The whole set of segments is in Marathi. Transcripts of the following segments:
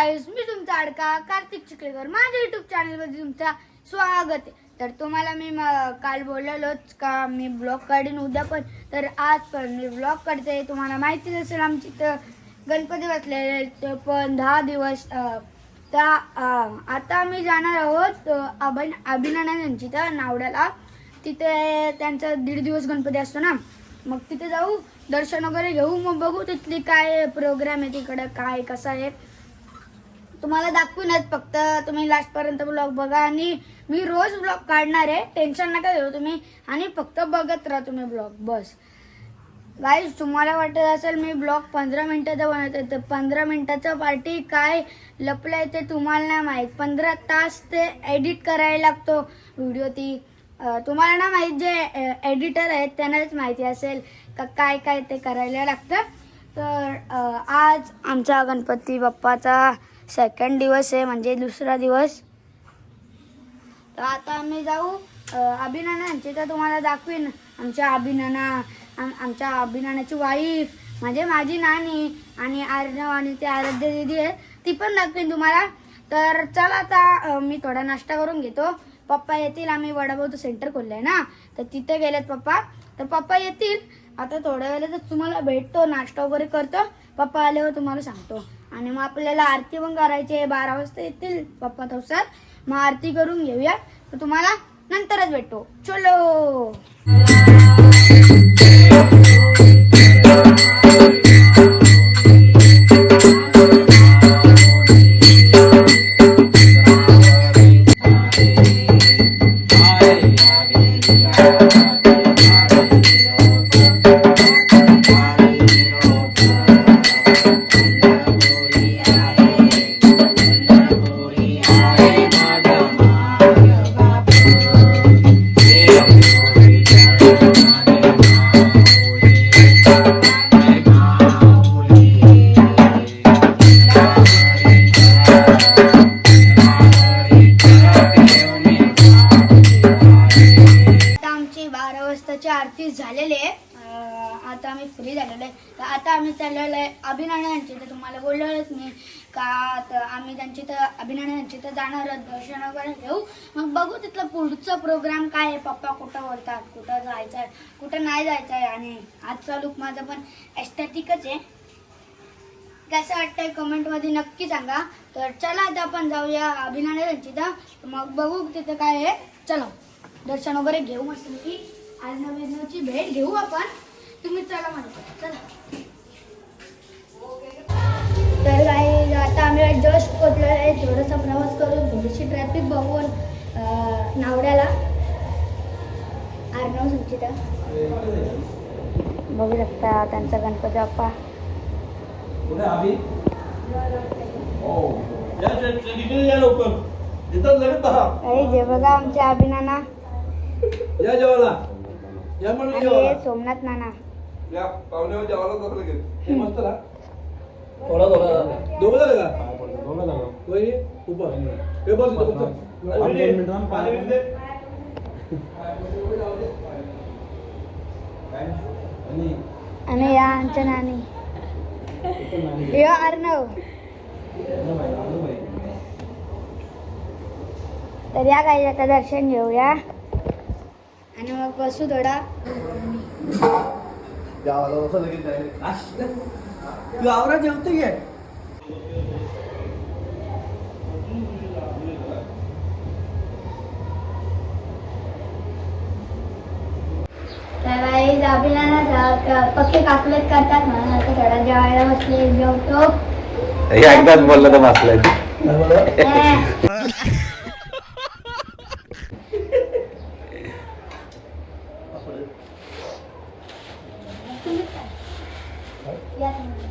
गाईज मी तुमचा अडका कार्तिक चिखलेकर. माझ्या युट्यूब चॅनलमध्ये तुमचा स्वागत आहे. तर तुम्हाला मी म- काल बोललेलोच का मी ब्लॉग काढीन उद्या पण. तर आज पण मी ब्लॉग काढते. तुम्हाला माहितीच असेल आमची तर गणपती बसलेले ते पण दहा दिवस तर त्या आता आम्ही जाणार आहोत अभिन अभिनंदन यांची तर नावड्याला. तिथे त्यांचा दीड दिवस गणपती असतो ना. मग तिथे जाऊ दर्शन वगैरे घेऊ. मग बघू तिथली काय प्रोग्राम आहे तिकडं काय कसं आहे. तुम्हाला दाखवूनच फक्त तुम्ही लास्टपर्यंत ब्लॉग बघा आणि मी रोज ब्लॉग काढणार आहे. टेन्शन नका घेऊ तुम्ही. आणि फक्त बघत राहा तुम्ही ब्लॉग बस. गाईज तुम्हाला वाटत असेल मी ब्लॉग पंधरा मिनिटाचा बनवते तर पंधरा मिनटाचं पार्टी काय लपलंय ते तुम्हाला नाही माहीत. पंधरा तास ते एडिट करायला लागतो व्हिडिओ ती. तुम्हाला ना माहीत जे एडिटर आहेत त्यांनाच माहिती असेल का काय काय ते करायला लागतं. तर आज आमचा गणपती बाप्पाचा सेकंड दिवस आहे म्हणजे दुसरा दिवस. तर आता आम्ही जाऊ. अभिनानांचे तर तुम्हाला दाखवीन. आमच्या अभिनाना आम आमच्या अभिनानाची वाईफ म्हणजे माझी नानी आणि आर्नव आणि ती आराध्य दिदी आहे ती पण दाखवीन तुम्हाला. तर चला आता मी थोडा नाश्ता करून घेतो. पप्पा येतील आम्ही वडापावचं सेंटर खोललं आहे ना. तर तिथे गेलेत पप्पा. तर पप्पा येतील. आता थोड्या वेळेला तुम्हाला भेटतो नाश्ता वगैरे करतो. पप्पा आल्यावर तुम्हाला सांगतो. आणि मग आपल्याला आरती पण करायची आहे बारा वाजता येतील. पप्पा तवसार मग आरती करून घेऊया. तर तुम्हाला नंतरच भेटतो चलो. आता झालेलो आहे. तर आता आम्ही चाललेलो आहे अभिनंदन यांची तर तुम्हाला बोललोच मी का तर आम्ही त्यांची तर अभिनंदन यांची तर जाणार दर्शन वगैरे घेऊ. मग बघू तिथलं पुढचं प्रोग्राम काय आहे. पप्पा कुठं बोलतात कुठं जायचं आहे कुठं नाही जायचं आहे. आणि आजचा लुक माझा पण एस्थेटिकच आहे. कसं वाटतंय कमेंटमध्ये नक्की सांगा. तर चला आता आपण जाऊया अभिनंदन यांची तर मग बघू तिथं काय आहे. चला. दर्शन वगैरे घेऊ मस्त की आज नवीन भेट घेऊ आपण. तुम्ही चला म्हणतो. चला. तर काही आता आम्ही जस्ट पोचलो आहे. थोडासा प्रवास करून थोडीशी ट्रॅफिक बघून नावड्याला आर्नव संचिता. बघू शकता त्यांचा गणपती बाप्पा. हो. अरे जे बघा आमच्या अभिनाना. या हे सोमनाथ नाना. या जातो लगेच हे मस्त ना? थोडा थोडा. दोघं झाले का? वहिनी उभं. हे बस इथं बस. वहिनी, पाणी बिणी दे. आणि या आमच्या नानी. यो अर्णव. तर या काही आता दर्शन घेऊया. आणि मग बसू थोडा. लगेच. तू आवरा जेवते घे काकलेट करतात म्हणून आता थोडा जेवायला बसले जेवतो एकदाच बोललं तर बसलाय Eh. या तुम्ही.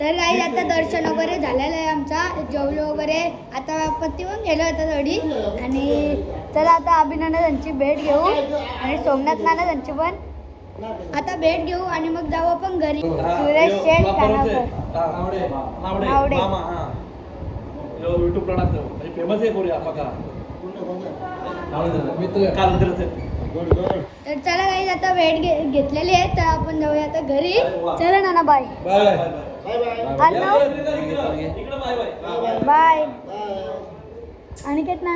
तर काही आता दर्शन वगैरे झालेलं आहे आमचा. जेवलो वगैरे. आता पत्ती पण गेलो होता थोडी. आणि चला आता अभिनंदन त्यांची भेट घेऊ. आणि सोमनाथ नाना त्यांची पण. आता भेट घेऊ आणि मग जाऊ आपण घरी. सुरेश शेठ हा युट्यूबला टाकतो फेमस आहे. कोरिया मित्र तर चला काही आता घे घेतलेली आहे. तर आपण जाऊया आता घरी. चला ना ना bye bye. Bye bye. Bye. Aniket ना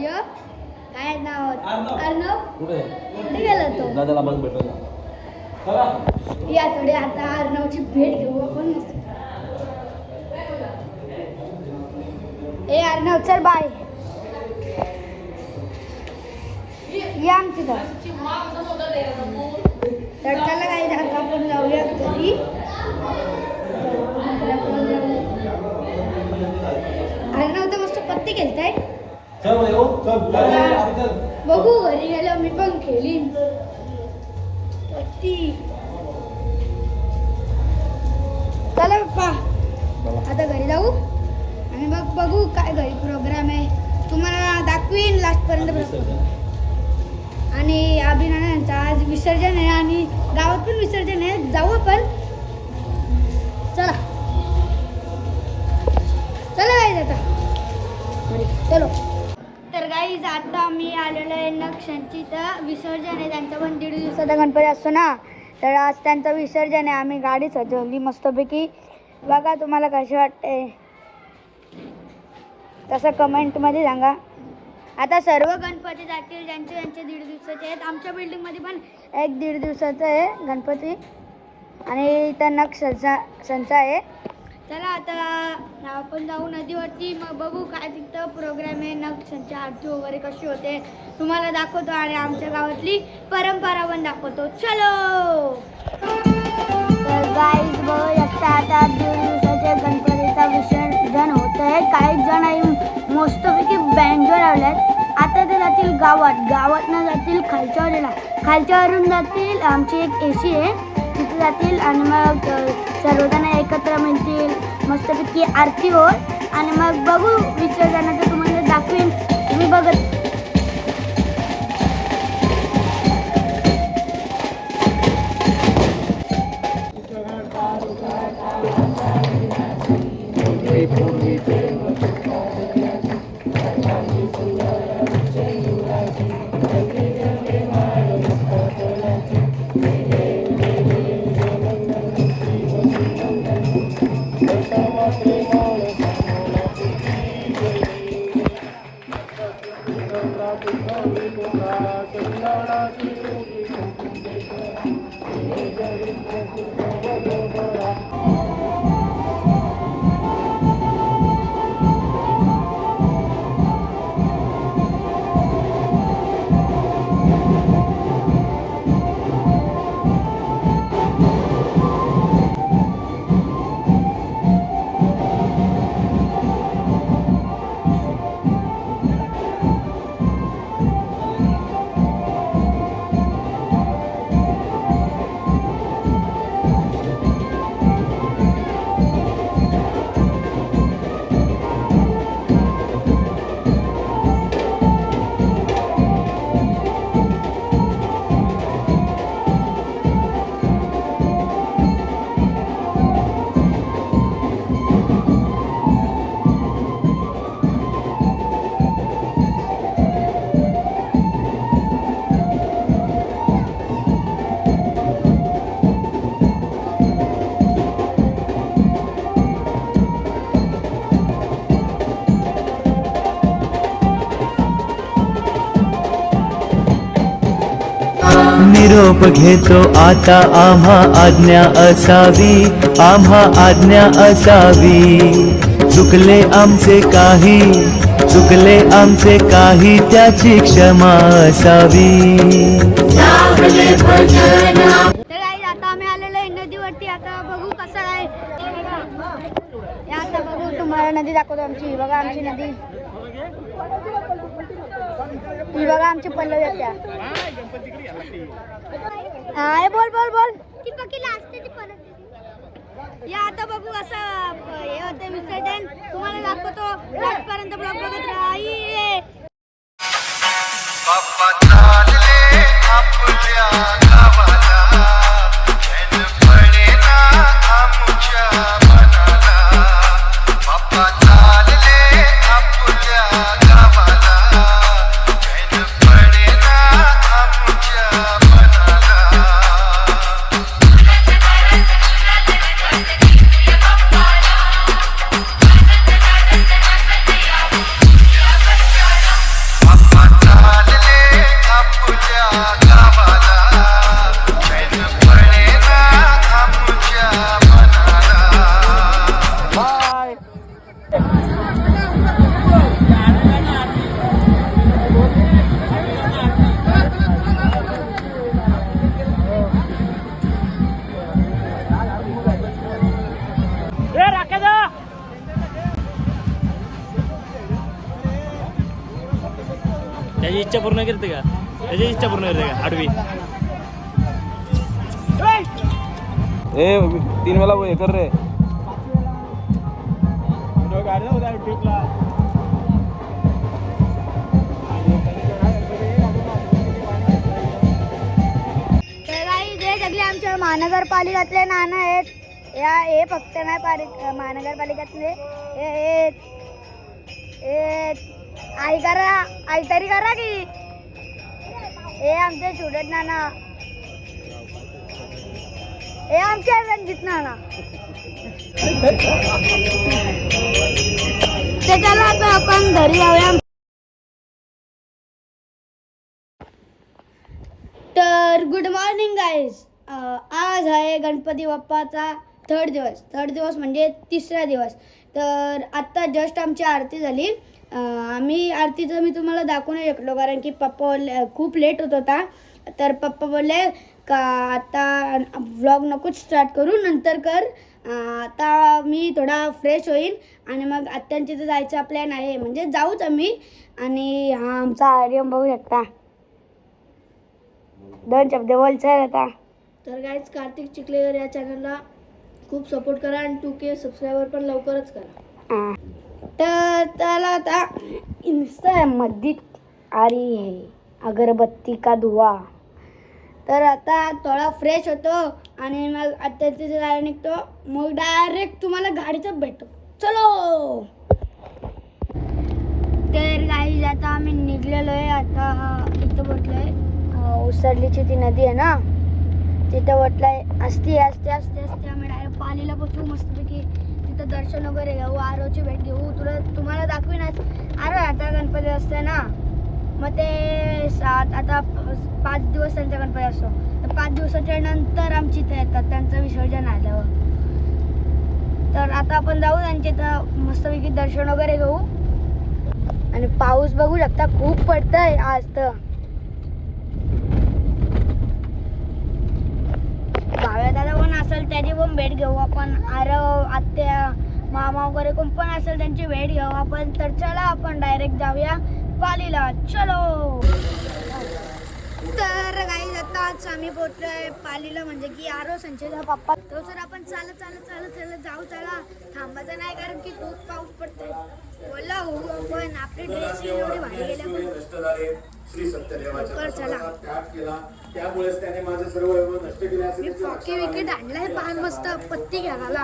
यो. काय नाव? अर्णव. कुठे? गेला तो? दादाला बघ भेटल चला. या थोडी आता अर्णवची भेट घेऊ आपण. ए अर्णव चल बाय. या आमची तर. तर चला काही आता आपण जाऊया घरी. पत्ते खेळताय? चल हो चल. चल, चल बघू घरी गेलो मी पण खेळीन. पत्ती चला पप्पा. आता घरी जाऊ? आणि मग बघू काय घरी प्रोग्राम आहे. तुम्हाला दाखवीन लास्ट पर्यंत आणि अभिनंदनचं आज विसर्जन आहे आणि गावात पण विसर्जन आहे. जाऊ आपण. चला. चला गाईज आता. चलो. तर गाईज आता आम्ही आलेलो आहे नक्षांची. तर विसर्जन आहे त्यांचा पण दीड दिवसाचा गणपती असतो ना. तर आज त्यांचं विसर्जन आहे. आम्ही गाडी सजवली मस्तपैकी. बघा तुम्हाला कसे वाटते. तसं कमेंटमध्ये सांगा. आता सर्व गणपती जातील. ज्यांचे ज्यांचे दीड दिवसाचे आहेत. आमच्या बिल्डिंगमध्ये पण एक दीड दिवसाचं आहे गणपती. आणि इथं नक्ष संचा संचा आहे. चला आता आपण जाऊ नदीवरती. मग बघू काय तिथं प्रोग्राम आहे. नग संचा आरती वगैरे कशी होते. तुम्हाला दाखवतो आणि आमच्या गावातली परंपरा पण दाखवतो. चलो! तर गाईज बघू शकता आता दीड दिवसाचे गणपतीचा विसर्जन होत आहे काही जण आहे मस्तपैकी बँजो लावल्यात आता ते जातील गावात. गावातनं जातील खालच्या खालच्या खालच्यावरून जातील. आमची एक ए सी आहे. तिथे जातील आणि मग सर्वजण एकत्र मिळतील. मस्तपैकी आरती होईल. आणि मग बघू विसर्जनाचं तुम्हाला दाखवीन. तुम्ही बघत निरोप घेतो आता आम्हा आज्ञा असावी आम्हा आज्ञा असावी. चुकले आमचे काही चुकले आमचे काही त्याची क्षमा असावी. तर आई आता आम्ही आलेलो आहे नदीवरती. आता बघू कसं आहे. आता बघू तुम्हाला नदी दाखवतो आमची. बघा आमची नदी. ही बघा आमची पल्लवी येत्या हा हे बोल बोल बोल. ती पकीला असते ती परत. या आता बघू असं हे होते विसर्जन तुम्हाला दाखवतो लास्टपर्यंत ब्लॉग बघत राहा. ये. बाप्पा चालले आपल्या गावाला. चैन पडेना आमच्या त्याची इच्छा पूर्ण करते का? त्याची इच्छा पूर्ण करते का? आडवी? ए तीन वेळा हे कर रे. आमच्या महानगरपालिकातले नाणं आहेत या हे फक्त नाही पारि महानगरपालिकातले. हे आई करा आई तरी करा की. हे आमचे स्टुडंट नाना. हे आमचे रणजित नाना. ते चला आता आपण घरी जाऊया. तर गुड मॉर्निंग गाईज आज आहे गणपती बाप्पाचा थर्ड दिवस. थर्ड दिवस म्हणजे तिसरा दिवस. तर आत्ता जस्ट आमची आरती झाली. आम्ही आरतीचं मी तुम्हाला दाखवू नाही शकलो कारण की पप्पा बोलले खूप लेट होत होता. तर पप्पा बोलले का आता व्लॉग नकोच स्टार्ट करू नंतर कर. आता मी थोडा फ्रेश होईन आणि मग आत्यांच्या इथं जायचा प्लॅन आहे. म्हणजे जाऊच आम्ही आणि हा आमचा आर्यम बघू शकता दोन शब्द बोलचाल आता. तर गाईज कार्तिक चिखलेकर या चॅनलला खूप सपोर्ट करा आणि टू के सबस्क्रायबर पण लवकरच करा. तर त्याला आता नुसतं मस्जिद आरी है अगरबत्ती का धुवा. तर आता थोडा फ्रेश होतो आणि मग आता तिथे निघतो मग डायरेक्ट तुम्हाला गाडीचं भेटतो. चलो! तर गाईज आता आम्ही निघलेलो आहे आता इथं म्हटलंय उसरलीची ती नदी आहे ना? तिथं म्हटलंय असते असते असते असते आम्ही डायरेक्ट पालीला पोचू मस्तपैकी. दर्शन वगैरे घेऊ आरोची भेट घेऊ. तुला तुम्हाला दाखवीनच. आरो आता गणपती असते ना. मग ते सात आता पाच दिवस त्यांचा गणपती असतो. तर पाच दिवसाच्या नंतर आमची इथं येतात. त्यांचं विसर्जन आल्यावर. तर आता आपण जाऊ त्यांच्या इथं मस्तपैकी दर्शन वगैरे घेऊ. आणि पाऊस बघू शकता खूप पडतंय आज तर. दादा कोण असेल त्याची पण भेट घेऊ आपण. आरव आत्या मामा वगैरे कोण पण असेल त्यांची भेट घेऊ आपण. तर चला आपण डायरेक्ट जाऊया पालीला. चलो. तर काही आताच आम्ही पोहोचलोय पालीला म्हणजे की आरो संचयचा पप्पा. तो सर आपण चालत चालत चालत चालत जाऊ चला. थांबायचं नाही कारण की खूप पाऊस पडतोय. बोलला हो आपण. आपली ड्रेस एवढी भारी गेल्या पण चला. त्यामुळेच त्याने माझे सर्व वैभव नष्ट केले मी त्याचे लक्षात विकेट आणलाय पान मस्त पत्ती घ्यायला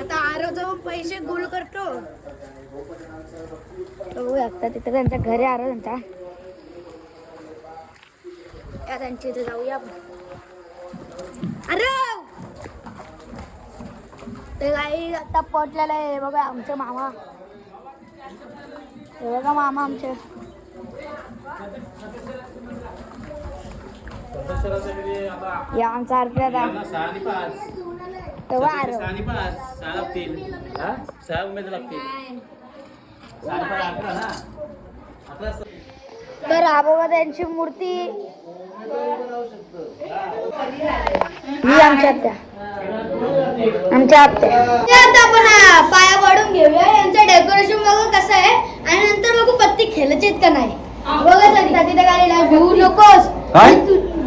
आता आरो जाऊन पैसे गोल करतो. बघू शकता तिथं त्यांच्या घरी आरो त्यांच्या या त्यांच्या इथे जाऊया आपण. अरे! ते काही आता पोचलेलं आहे. बघा आमचे मामा. हे बघा मामा आमचे. या आमचा आरती आता सहा आणि पाच. तेव्हा आरो सहा आणि पाच. सहा लागतील. हा? सहा उमेद लागतील. सहा आणि पाच अकरा ना अकरा तर हा बघा त्यांची मूर्ती. ही आमच्या आत्या. आमच्या आत्या. ते आता आपण आ, पाया पडून घेऊया. यांचं डेकोरेशन बघू कसं आहे. आणि नंतर बघू पत्ती खेळायचे का नाही. बघा शकता तिथे गाडीला. भिवू नकोस. काय?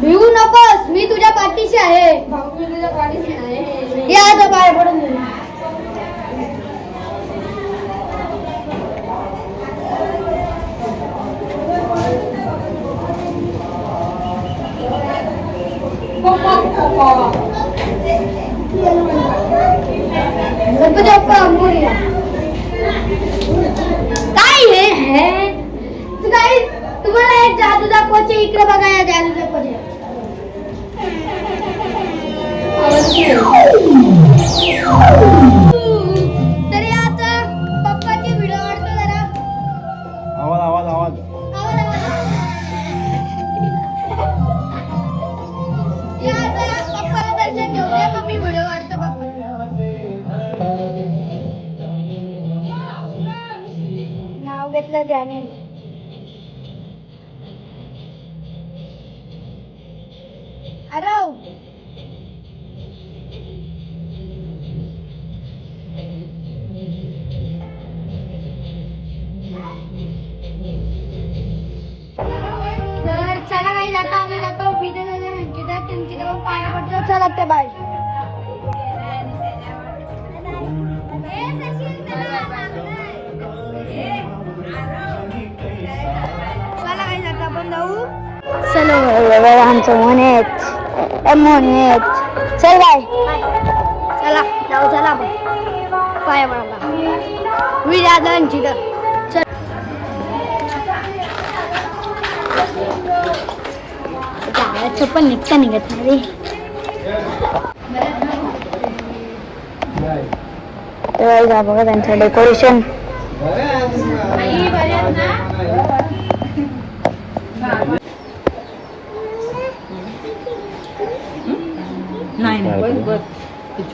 भिवू नकोस मी तुझ्या पाठीशी आहे या आता पडून गणपती बाप्पा मोरया. काय हे हे तू काय तुम्हाला दाखवायचे इकडे बघा या जादू दाखवायचे तरी आता पप्पाची व्हिडिओ वाढतो जरा. आवाज आवाज आवाज. आवाज आवाज. या आता पप्पाला दर्शन घेऊया मग मी व्हिडिओ वाढतो पप्पा. नाव घेतलं त्याने चलो आमचं मोन आहेत मोन आहेत. चल बाय. चला जाऊ चला आपण पाय पडायला विराजांची तर चल. गावाचं पण निघता निघत नाही रे. बघा त्यांचं डेकोरेशन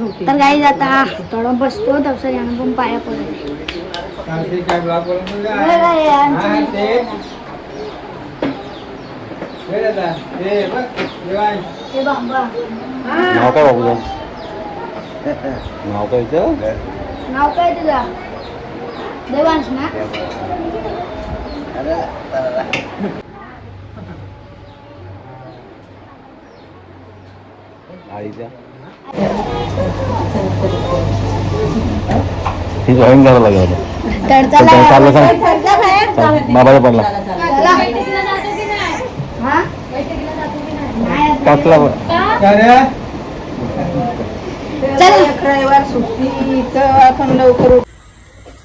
तर काही जाता थोडं बसतो तसं यानं पण पाया पडत हे बाबा. नाव काय बाबूचं नाव काय? नाव काय तुझा? देवांश ना? आईच्या ही जॉईन करायला लागेल. तर चला चाललं सांग. बाबाला पडला हा. टाकला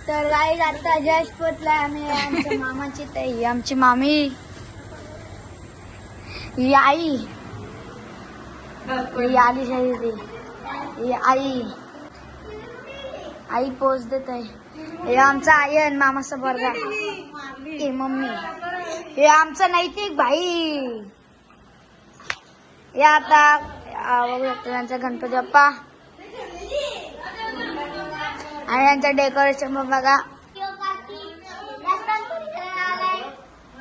तर काही आता जस्ट पोचलाय आम्ही. आमच्या मामाची ताई आमची मामी. ही आई. ही आली शाही ती आई. आई पोच देत आहे हे आमचा आयन मामाचा बर्गा हे मम्मी. हे आमचा नैतिक भाई. हे आता बघू शकतो यांचा गणपती बाप्पा. आणि यांचं डेकोरेशन पण बघा.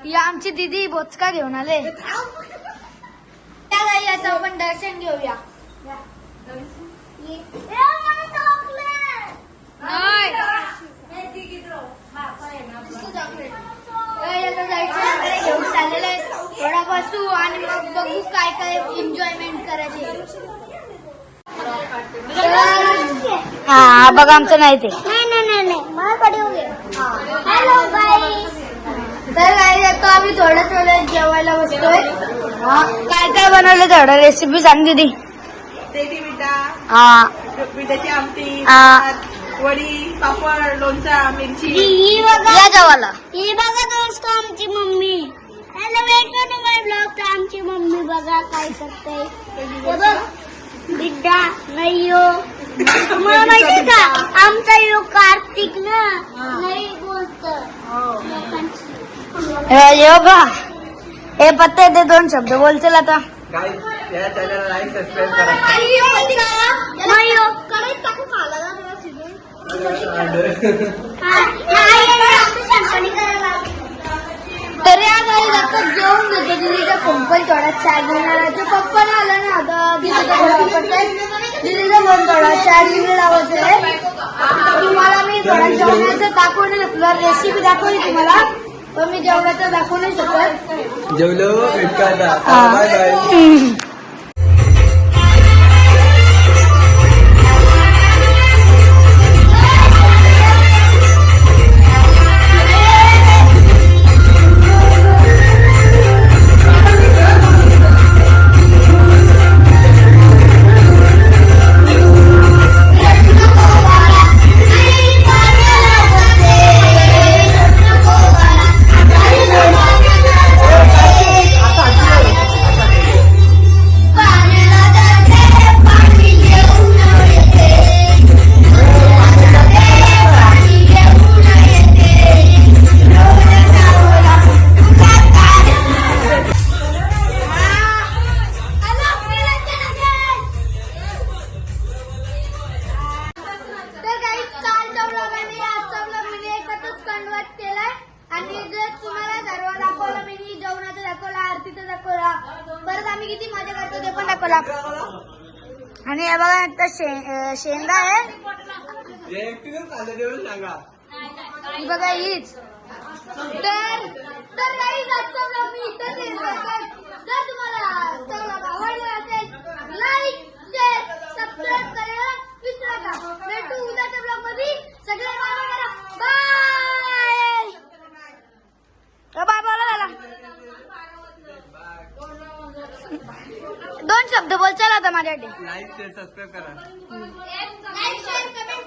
ही आमची दीदी बोचका घेऊन आले. आता आपण दर्शन घेऊया गाई आता जायचं आहे, घेऊन चाललेलं आहे. थोडा बसू आणि मग बघू काय काय एन्जॉयमेंट करायचे. हा बघा आमचं नाही ते. हॅलो तर काय आता आम्ही थोडं थोडं जेवायला बसतोय हा काय काय बनवलं थोडं रेसिपी सांग दीदी. हा. आमटी वडी पापड लोणचा मिरची या जेवायला ही बघा दोस्त आमची mummy hello welcome to my blog तर आमची मम्मी बघा काय करते हे बघ बिड्डा नैयो तुम्हाला माहिती का आमचा यो कार्तिक ना नाही बोलत योगा हे पत्ते ते दोन शब्द बोलतील आता या चॅनलला लाईक सबस्क्राईब करा हा, नाही, नाही. तरी आज आई आता जेवून घेतो दीदीच्या पंपल थोडा चहा घेऊन आला पप्पा ना आला ना आता दीदीचा फोन पडतोय दीदीचा फोन थोडा चार्जिंग लावायचं आहे. तुम्हाला मी थोडा जेवणाचं दाखवून घेतलं रेसिपी दाखवली तुम्हाला पण मी जेवणाचं दाखवू नाही शकत. जेवलो. Bye bye. ही बघा हीच. तर तर काही आजचा मी करतोय. जर तुम्हाला आवडला असेल लाईक शेअर सबस्क्राईब करायला विसरू नका. भेटू उद्याच्या ब्लॉगमध्ये सगळे बाय बाय बोला झाला दोन शब्द बोल चला आता माझ्यासाठी. लाईक शेअर सबस्क्राईब करा. Like share comment